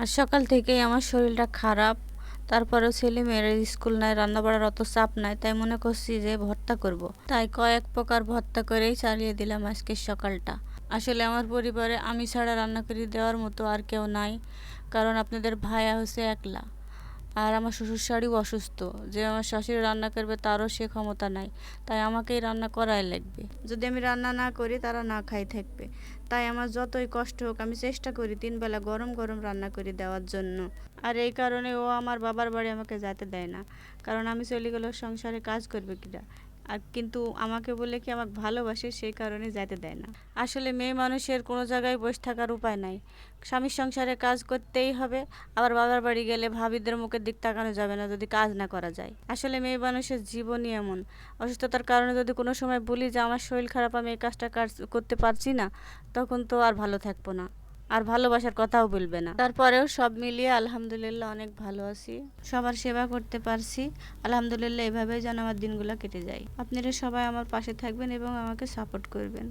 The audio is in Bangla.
আর সকাল থেকেই আমার শরীরটা খারাপ। তারপরেও ছেলে মেয়ের স্কুল নাই, রান্না বাড়ার অত চাপ নাই, তাই মনে করছি যে ভর্তা করব। তাই কয়েক প্রকার ভর্তা করেই চালিয়ে দিলাম আজকের সকালটা। আসলে আমার পরিবারে আমি ছাড়া রান্না করে দেওয়ার মতো আর কেউ নাই, কারণ আপনাদের ভাইয়া হচ্ছে একলা। আর আমার শ্বশুর শাড়িও অসুস্থ। যে আমার শাশুড়ি রান্না করবে তারও সে ক্ষমতা নাই। তাই আমাকেই রান্না করাই লাগবে। যদি আমি রান্না না করি, তারা না খাই থাকবে। তাই আমার যতই কষ্ট হোক, আমি চেষ্টা করি তিন বেলা গরম গরম রান্না করে দেওয়ার জন্য। আর এই কারণে ও আমার বাবার বাড়ি আমাকে যেতে দেয় না। কারণ আমি চলে গেলেও সংসারে কাজ করবে কিনা আর কিন্তু আমাকে বলে কি আমাকে ভালোবাসে, সেই কারণে যেতে দেয় না। আসলে মেয়ে মানুষের কোনো জায়গায় বসে থাকার উপায় নাই। স্বামীর সংসারে কাজ করতেই হবে, আবার বাবার বাড়ি গেলে ভাবিদের মুখের দিক তাকানো যাবে না যদি কাজ না করা যায়। আসলে মেয়ে মানুষের জীবনই এমন। অসুস্থতার কারণে যদি কোনো সময় বলি যে, আমার শরীর খারাপ, আমি এই কাজটা কাজ করতে পারছি না, তখন তো আর ভালো থাকব না। আর ভালোবাসার কথাও বলবে না। তারপরেও সব মিলিয়ে আলহামদুলিল্লাহ অনেক ভালো আছি। সবার সেবা করতে পারছি। আলহামদুলিল্লাহ এভাবেই যেন আমার দিনগুলো কেটে যায়। আপনারা সবাই আমার পাশে থাকবেন এবং আমাকে সাপোর্ট করবেন।